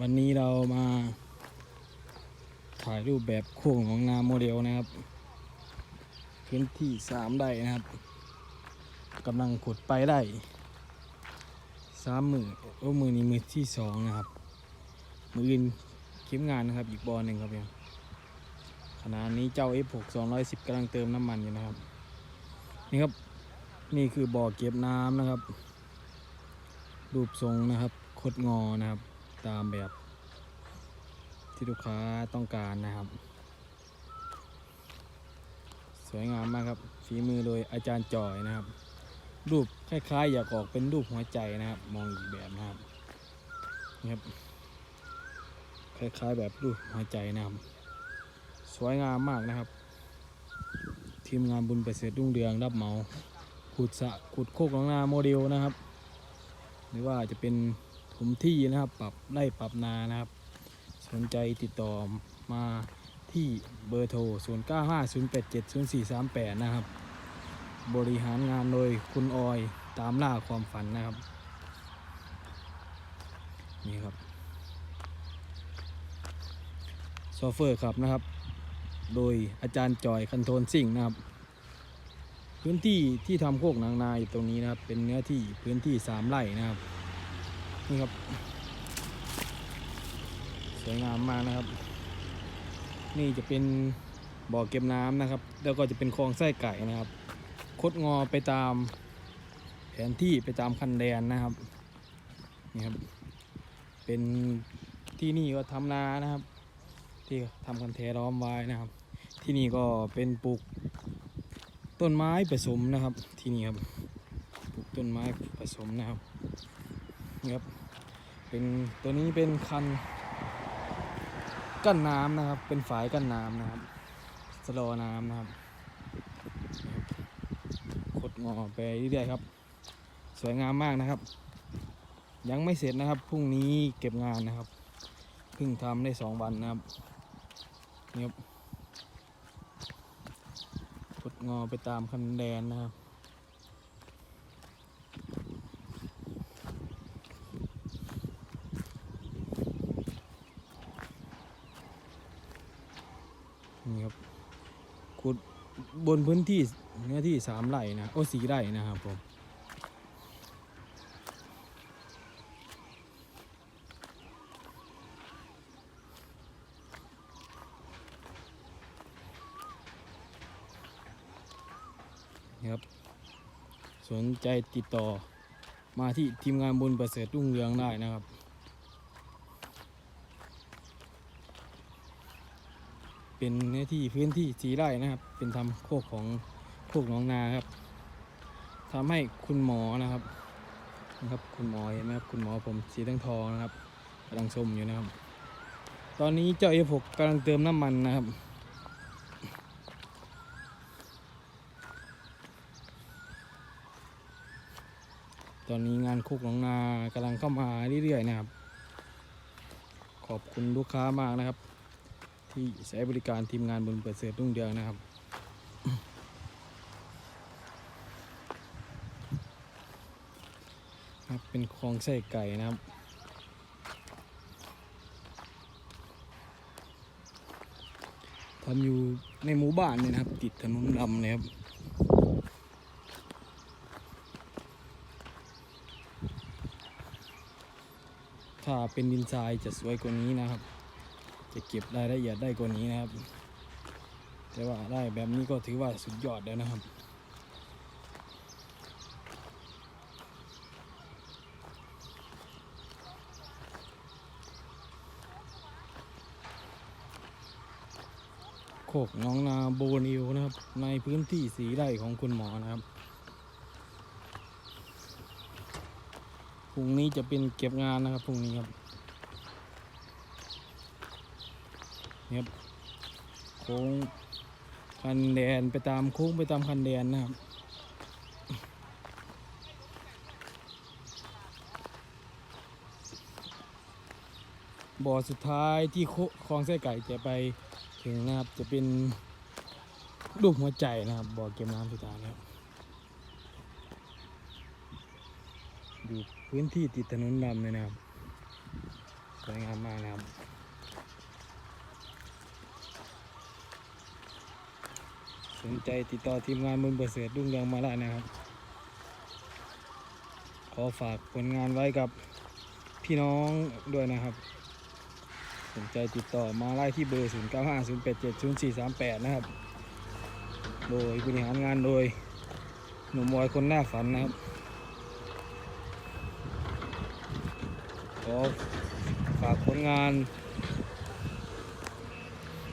วันนี้เรามา ถ่ายรูปแบบโค้งของนาโมเดลนะครับพื้นที่สามไร่นะครับกำลังขุดไปได้สามมือโอ้มือนี้มือที่สองนะครับ มืออื่นคลิปงานนะครับ อีกบอลหนึ่งครับยังขณะนี้เจ้า F6 210กำลังเติมน้ำมันอยู่นะครับ นี่ครับนี่คือบ่อเก็บน้ำนะครับ รูปทรงนะครับคดงอนะครับ ตามแบบที่ลูกค้าต้องการนะครับ สวยงามมากครับฝีมือโดยอาจารย์จอยนะครับ รูปคล้าย ๆ อยากออกเป็นรูปหัวใจนะครับ มองอีกแบบนะครับนี่ครับคล้ายๆแบบรูปหัวใจนะครับ สวยงามมากนะครับ ทีมงานบุญประเสริฐรุ่งเรืองรับเหมาขุดสะขุดโคกหนองนาโมเดลนะครับ หรือว่าจะเป็น ถมที่นะครับปรับไร่ปรับนานะครับ สนใจติดต่อมาที่เบอร์โทร 0 9 5 0 8 7 0 4 3 8 นะครับ บริหารงานโดยคุณออยตามล่าความฝันนะครับ นี่ครับโซเฟอร์ครับนะครับ โดยอาจารย์จอยคันโทนซิ่งนะครับ พื้นที่ที่ทำโคกนางนาอยู่ตรงนี้นะครับ เป็นเนื้อที่พื้นที่สามไร่นะครับ นี่ครับ สวยงามมากนะครับ นี่จะเป็นบ่อเก็บน้ำนะครับ แล้วก็จะเป็นคลองไส้ไก่นะครับ คดงอไปตามแผนที่ไปตามคันแดนนะครับ นี่ครับ เป็นที่นี่ก็ทำนานะครับ ที่ทำคันแทล้อมไว้นะครับ ที่นี่ก็เป็นปลูกต้นไม้ผสมนะครับ ที่นี่ครับ ปลูกต้นไม้ผสมนะครับ ครับเป็นตัวนี้เป็นคันกั้นน้ำนะครับ เป็นฝายกั้นน้ำนะครับสโลว์น้ำนะครับขดงอไปเรื่อยๆครับ สวยงามมากนะครับ ยังไม่เสร็จนะครับพรุ่งนี้เก็บงานนะครับเพิ่งทำได้สองวันนะครับนี่ครับขดงอไปตามคันแดนนะครับ นี่ครับขุด บนพื้นที่เนื้อที่สามไร่นะ โอ้สี่ไร่นะครับผมนะครับ สนใจติดต่อมาที่ทีมงานบุญประเสริฐรุ่งเรืองได้นะครับ เป็นเนื้อที่พื้นที่สีไร่นะครับ เป็นทำโคกของโคกหนองนาครับทำให้คุณหมอนะครับนะครับ คุณหมอเห็นไหมครับคุณหมอผมสีทั้งทองนะครับกำลังชมอยู่นะครับ ตอนนี้เจ้าเอฟกกำลังเติมน้ำมันนะครับตอนนี้งานโคกหนองนากำลังเข้ามาเรื่อยๆนะครับ ขอบคุณลูกค้ามากนะครับ ที่ใช้บริการทีมงานบนเปิดเสริฐรุ่งเรืองนะครับครับเป็นคลองไส้ไก่นะครับทำอยู่ในหมู่บ้านเนี่ยนะครับ ติดถนนดำเลยครับถ้าเป็นดินทรายจะสวยกว่านี้นะครับ จะเก็บรายละเอียดได้กว่านี้นะครับ แต่ว่าได้แบบนี้ก็ถือว่าสุดยอดแล้วนะครับโคกน้องนาโบนิวนะครับ ในพื้นที่สีไร่ของคุณหมอนะครับพรุ่งนี้จะเป็นเก็บงานนะครับพรุ่งนี้ครับ นี่ครับโค้งคันแดนไปตามโค้งไปตามคันแดนนะครับบ่อสุดท้ายที่คลองไส้ไก่จะไปถึงนะครับจะเป็นรูปหัวใจนะครับบ่อเก็บน้ำสุดท้ายนะครับอยู่พื้นที่ติดถนนดำเลยนะครับสวยงามมากนะครับ นใจติดต่อทีมงานบุญประเสริฐรุ่งเรืองมาได้นะครับ ขอฝากผลงานไว้กับพี่น้องด้วยนะครับ สนใจติดต่อมาไล่ที่เบอร์ 0 9 5 0 8 7 0 4 3 8 นะครับ โดยบริหารงานโดยหนุ่มบอยคนหน้าฝันนะครับ ขอฝากผลงาน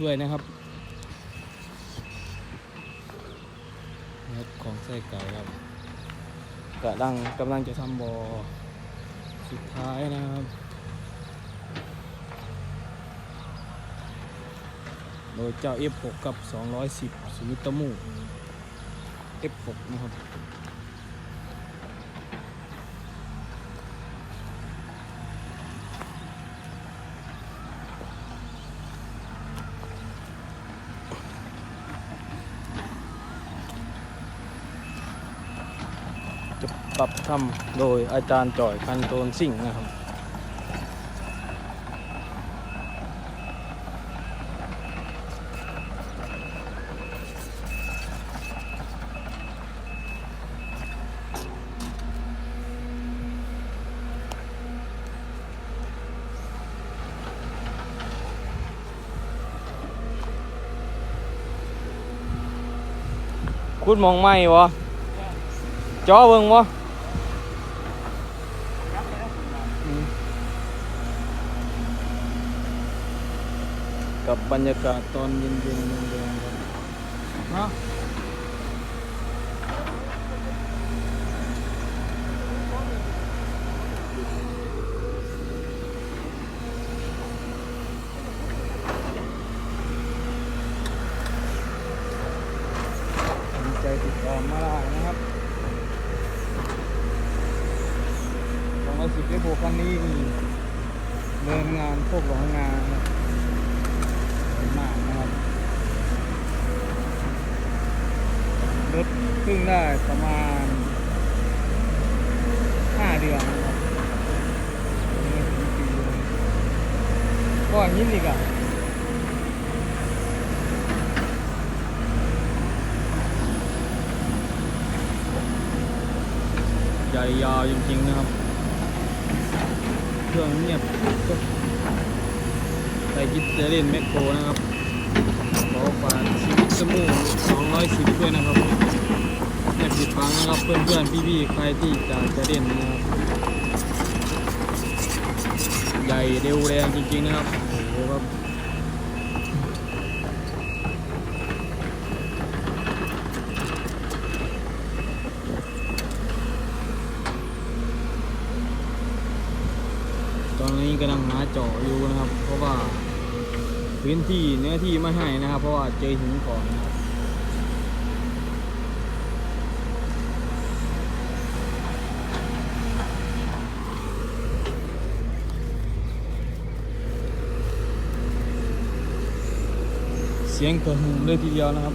ด้วยนะครับนะ ครับของไส้ไก่ครับกำลังกำลังจะทำบอสุดท้ายนะครับโดยเจ้า F6 กับ 210 สุมิตมู F6 นะครับ จะปรับทำโดยอาจารย์จ่อยคันโตนสิ่งนะครับ คุณมองไม่วะ จอเบิ่งวะอืมกับบรรยากาศตอนเย็นๆเมืองๆครับเนาะสนใจติดต่อมาได้นะครับสองร้อยสิบเลโบคันนี้นี่เดินงานพวกหลองงานนะครับสวยมากนะครับรถเพิ่งได้ประมาณห้าเดือนนะครับยังไม่ถึงปีเลยก็ยินอีกอะใหญ่ยาวจริงๆนะครับ เครื่องเงียบก็ใส่กิจเล่นแมคโครนะครับขอฝากชีวิตสมู210ด้วยนะครับ อย่าผิดฟังนะครับเพื่อนๆพี่ๆใครที่จะจะเล่นนะครับใหญ่เร็วแรงจริงๆนะครับโอ้โหครับตอนนี้กำลังหาเจาะอยู่นะครับ เพราะว่าพื้นที่เนื้อที่ไม่ให้นะครับ เพราะว่าเจอหินก่อนนะครับเสียงกระหึ่มเลยทีเดียวนะครับ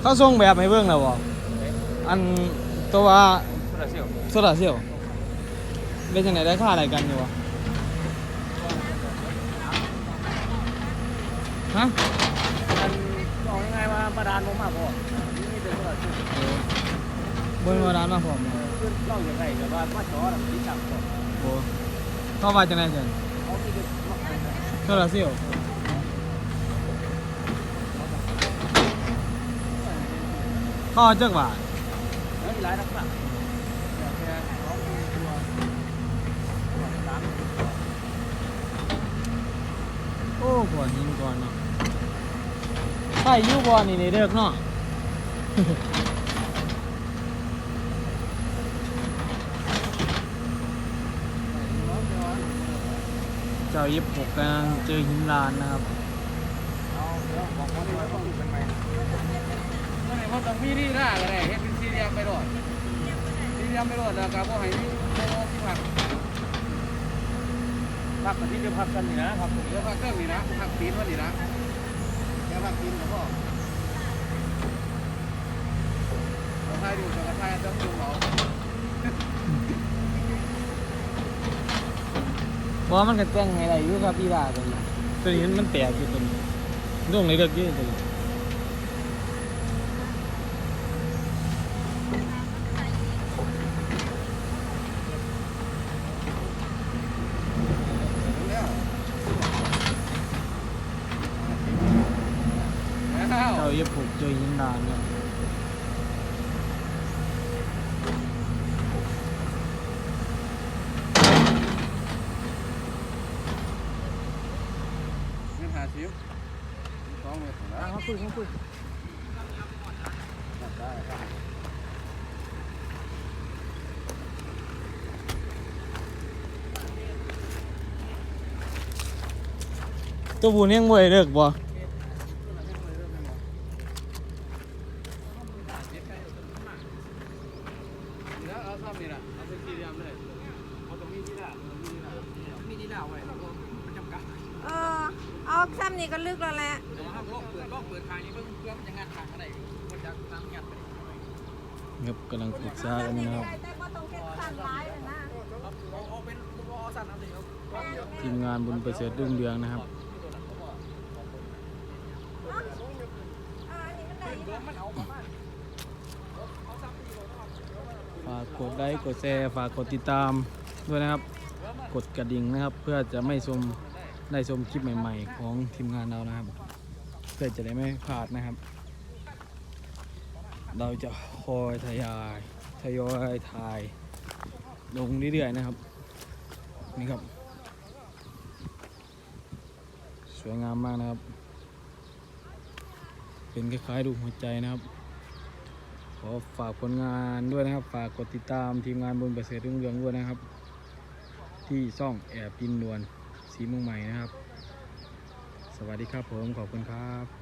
เขาส่งแบบให้เบิ่งแล้วบ่อันตัวว่าโซลาร์เซลล์เป็นจังไดได้ค่าอะไรกันอยู่วะ ฮะมันบอกยังไงว่าประดานผมมาบอกนี่เป็นว่าขึ้นเบิ่งว่าร้านมาพร้อมบ่ขึ้นเล่าอย่างไรแต่ว่ามาจอดที่จับก่อนโอ้เข้าว่าจังไดจังเขาที่จะมาขายนะโซลาร์เซลล์เข้าจักบาทแล้วมีหลายนักสั่งอย่างแค่เขามีตัวสามโอ้ก่อนหินก่อนเนาะ ใช่ยู่บ่นี่นี่เด้อเนาะเจ้ายิบหกกำลังเจอหินลานนะครับเอาเดี๋ยวบอกเขาดีไว้ต้องดูเป็นไหมเมื่อไหร่เขาต้องมีที่หน้าอะไรเฮ็ดเป็นสี่เหลี่ยมไปรอดสี่เหลี่ยมไปรอดแล้วก็บ่ให้มีโลที่ผักพักกันที่จะพักกันนี่นะครับเดี๋ยวพักเครื่องนี่นะพักตีนวันนี่นะ เดี๋ยวพักตีนกับพ่อเราทายดูจะกระทายต้องดูหมอเพราะมันก็แต่งให้ได้อยู่ครับอีหล่าตัวนี้ตัวนี้มันแตกอยู่ตัวนี้ร่วงเลยเด็กยี่ตัวนี้ แล้ว เจ้าเย็บผู กเจอหินดานเนี่ยเงินหาสิวสองเมตรนะ เขาคุยเขาคุย ได้ครับ ตัวบูนยังบ่ได้เลิกบ่ แล้ว เอาซ่อมนี่แหละเอาเป็นสี่เหลี่ยมเลยเอาตรงนี้ที่ละมีที่ละมีที่ละไว้มันจำกัดเออเอาซ้ำนี่ก็ลึกแล้วแหละเดี๋ยวห้ามลอกเปิดลอกเปิดทางนี้เพิ่งเพื่อมันจะงานทางอะไรมันจะทำงานไปครับกำลังปรึกษากันอยู่นะครับแต่ว่าต้องเก็บสั้นร้ายเลยนะเอาเอาเป็นเอาสั้นเอาสิครับทีมงานบุญประเสริฐรุ่งเรืองนะครับ เอออันนี้มันได้อยู่มันเอาประมาณ ฝา กกดไลค์กดแชร์ฝากกดติดตามด้วยนะครับ กดกระดิ่งนะครับ เพื่อจะไม่ชมได้ชมคลิปใหม่ ๆ ของทีมงานเรานะครับ เพื่อจะได้ไม่พลาดนะครับ เราจะคอยทยอยทยอยถ่าย ลงเรื่อยๆนะครับ นี่ครับ สวยงามมากนะครับ เป็นคล้ายๆรูหัวใจนะครับ ขอฝากผลงานด้วยนะครับ ฝากกดติดตามทีมงานบนประเสริฐรุ่งเรืองด้วยนะครับ ที่ซ่องแอบปินนวลสีเมืองใหม่นะครับ สวัสดีครับผมขอบคุณครับ